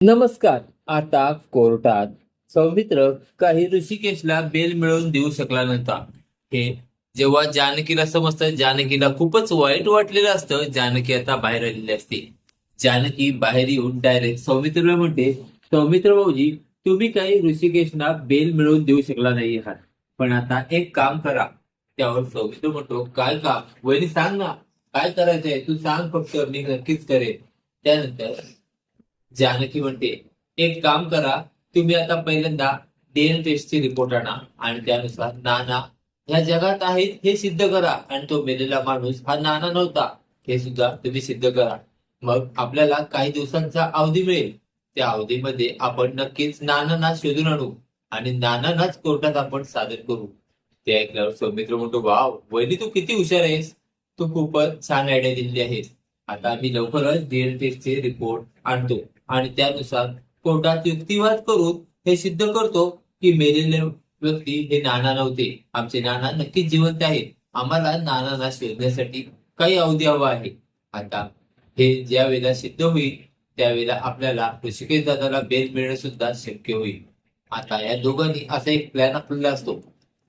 नमस्कार. आता कोर्टात सौमित्र काही ऋषिकेशला बेल मिळवून देऊ शकला नव्हता. हे जेव्हा जानकीला समजतं जानकीला खूपच वाईट वाटलेलं असतं जानकी आता बाहेर आलेली असते. जानकी बाहेर येऊन डायरेक्ट सौमित्रला म्हणते सौमित्र भाऊजी तुम्ही काही ऋषिकेशला बेल मिळवून देऊ शकला नाही आहात. पण आता एक काम करा. त्यावर सौमित्र म्हणतो काय काम वहिनी सांग ना. काय करायचंय? तू सांग फक्त मी नक्कीच करेन. त्यानंतर जानकी म्हणते एक काम करा तुम्ही आता पहिल्यांदा डीएनए टेस्टची रिपोर्ट आणा आणि त्यानुसार नाना ह्या जगात आहेत हे सिद्ध करा. आणि तो मेलेला माणूस हा नाना नव्हता हे सुद्धा तुम्ही सिद्ध करा. मग आपल्याला काही दिवसांचा अवधी मिळेल. त्या अवधीमध्ये आपण नक्कीच नानांना शोधून आणू आणि नानांनाच कोर्टात आपण सादर करू. ते ऐकल्यावर सौमित्र म्हणतो वाव वहिनी तू किती हुशार आहेस. तू खूपच छान आयडिया दिलेली आहेस. आता आम्ही लवकरच डीएनए टेस्टचे रिपोर्ट आणतो. आणि त्यानुसार कोर्टात युक्तिवाद करून हे सिद्ध करतो की मेलेले व्यक्ती हे नाना नव्हते. आमचे नाना नक्कीच जिवंत आहेत. आम्हाला नानांना शोधण्यासाठी काही अवधी हवा आहे. आता हे ज्या वेळेला सिद्ध होईल त्यावेळेला आपल्याला ऋषिकेश दादाला बेल मिळणं सुद्धा शक्य होईल. आता या दोघांनी असा एक प्लॅन आखलेला असतो.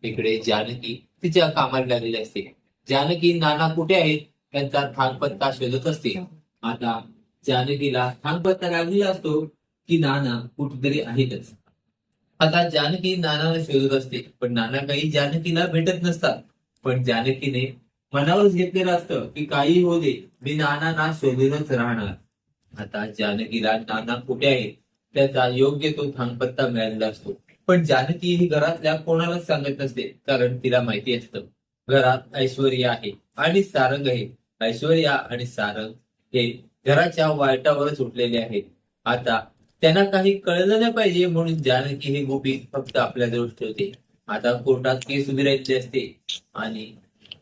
इकडे जानकी तिच्या कामाला लागलेली असते. जानकी नाना कुठे आहेत? त्यांचा थांगपत्ता शोधत असते. आता जानकीला थांगपत्ता लागलेला असतो की नाना कुठेतरी आहेतच. आता जानकी नानाला शोधत असते पण नाना काही जानकीला भेटत नसतात. पण जानकीने मनावरच घेतलेलं असतं की काही हो दे मी नानांना शोधूनच राहणार. आता जानकीला नाना कुठे आहे त्याचा योग्य तो थांगपत्ता मिळालेला असतो. पण जानकी ही घरातल्या कोणालाच सांगत नसते कारण तिला माहिती असतं. घरात ऐश्वर्या आहे आणि सारंग आहे. ऐश्वर्या आणि सारंग हे घराच्या वाईटावरच सुटलेले आहेत. आता त्यांना काही कळलं नाही पाहिजे म्हणून जानकी हे गोपी फक्त आपल्या जवळ ठेवते आता कोर्टात केस उभी असते आणि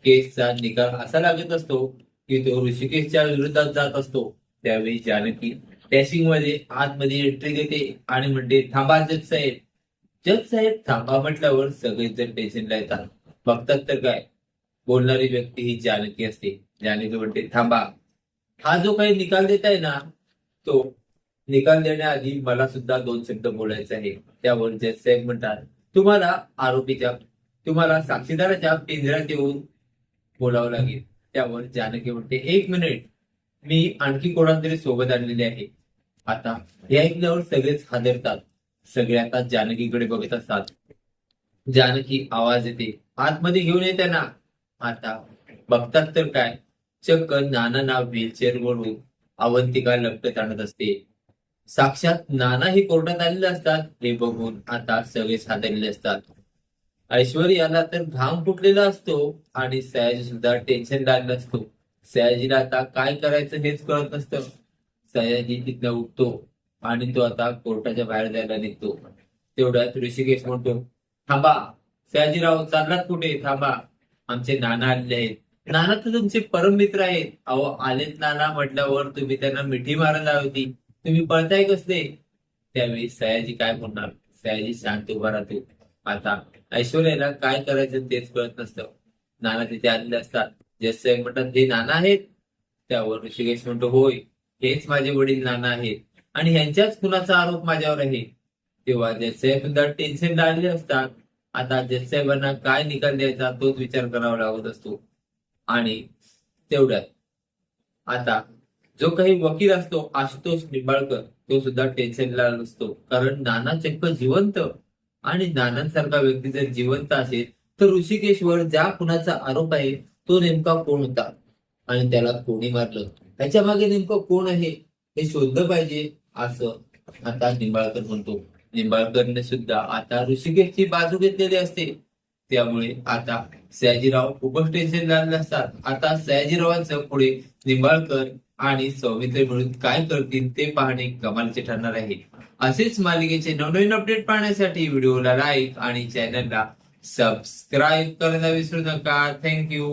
केसचा निकाल असा लागत असतो की तो ऋषिकेशच्या विरोधात जात असतो. त्यावेळी जानकी डॅशिंगमध्ये आतमध्ये एंट्री घेते आणि म्हणते थांबा जज साहेब. जज साहेब थांबा म्हटल्यावर सगळेजण टेन्शनला येतात. बघतात तर काय? बोलणारी व्यक्ती ही जानकी असते. जानकी म्हणते थांबा. हा जो काही निकाल देत आहे ना तो निकाल देण्याआधी मला सुद्धा दोन शब्द बोलायचे आहे त्यावर जे साहेब म्हणतात तुम्हाला आरोपीच्या तुम्हाला साक्षीदाराच्या पिंजऱ्यात येऊन बोलावं लागेल. त्यावर जानकी म्हणते एक मिनिट मी आणखी कोणातरी सोबत आणलेले आहे. आता हे ऐकल्यावर सगळेच हादरतात. सगळे आता जानकीकडे बघत असतात. जानकी आवाज येते आतमध्ये घेऊन ये त्यांना. आता बघतात तर काय? चक्क नाना व्हीलचेअर वळून अवंतिका लपटत आणत असते. साक्षात नाना ही कोर्टात आलेले असतात. हे बघून आता सगळे साधलेले असतात. ऐश्वर्याला तर घाम फुटलेला असतो आणि सयाजी सुद्धा टेन्शन लागलं असतो. सयाजीला आता काय करायचं हेच कळत नसतं. सयाजी तिथनं उठतो आणि तो आता कोर्टाच्या बाहेर जायला निघतो. तेवढ्यात ऋषिकेश म्हणतो थांबा सयाजीराव चाललात कुठे? थांबा आमचे नाना आलेले आहेत. नाना तर तुमचे परम मित्र आहेत. अहो आलेत नाना म्हटल्यावर तुम्ही त्यांना मिठी मारायला होती. तुम्ही पळताय कसले? त्यावेळी सयाजी काय म्हणणार सयाजी शांत उभा राहतो. आता ऐश्वर्याला काय करायचं तेच कळत नसतं. नाना तिथे आलेले असतात. जस म्हणतात हे नाना आहेत? त्यावर ऋषिकेश म्हणतो होय हेच माझे वडील नाना आहेत. आणि ह्यांच्याच खुनाचा आरोप माझ्यावर आहे. तेव्हा जयसाहेब सुद्धा टेन्शन लागले असतात. आता जयसाहेबांना काय निकाल द्यायचा तोच विचार करावा लागत असतो. आणि तेवढ्यात आता जो काही वकील असतो आशुतोष निंबाळकर तो सुद्धा टेन्शनला नसतो. कारण नाना चक्क जिवंत आणि नानांसारखा व्यक्ती जर जिवंत असेल तर ऋषिकेशवर ज्या कुणाचा आरोप आहे तो नेमका कोण होता? आणि त्याला कोणी मारलं? त्याच्यामागे नेमकं कोण आहे? हे शोधलं पाहिजे असं आता निंबाळकर म्हणतो. निंबाळकरने सुद्धा आता ऋषिकेशची बाजू घेतलेली असते. त्यामुळे आता सयाजीराव खूपच टेन्शन असतात आता सयाजीरावांचं पुढे निंबाळकर आणि सौमित्र मिळून काय करतील ते पाहणे कमालचे ठरणार आहे. असेच मालिकेचे नवनवीन अपडेट पाहण्यासाठी व्हिडिओला लाईक आणि चॅनलला सबस्क्राईब करायला विसरू नका. थँक्यू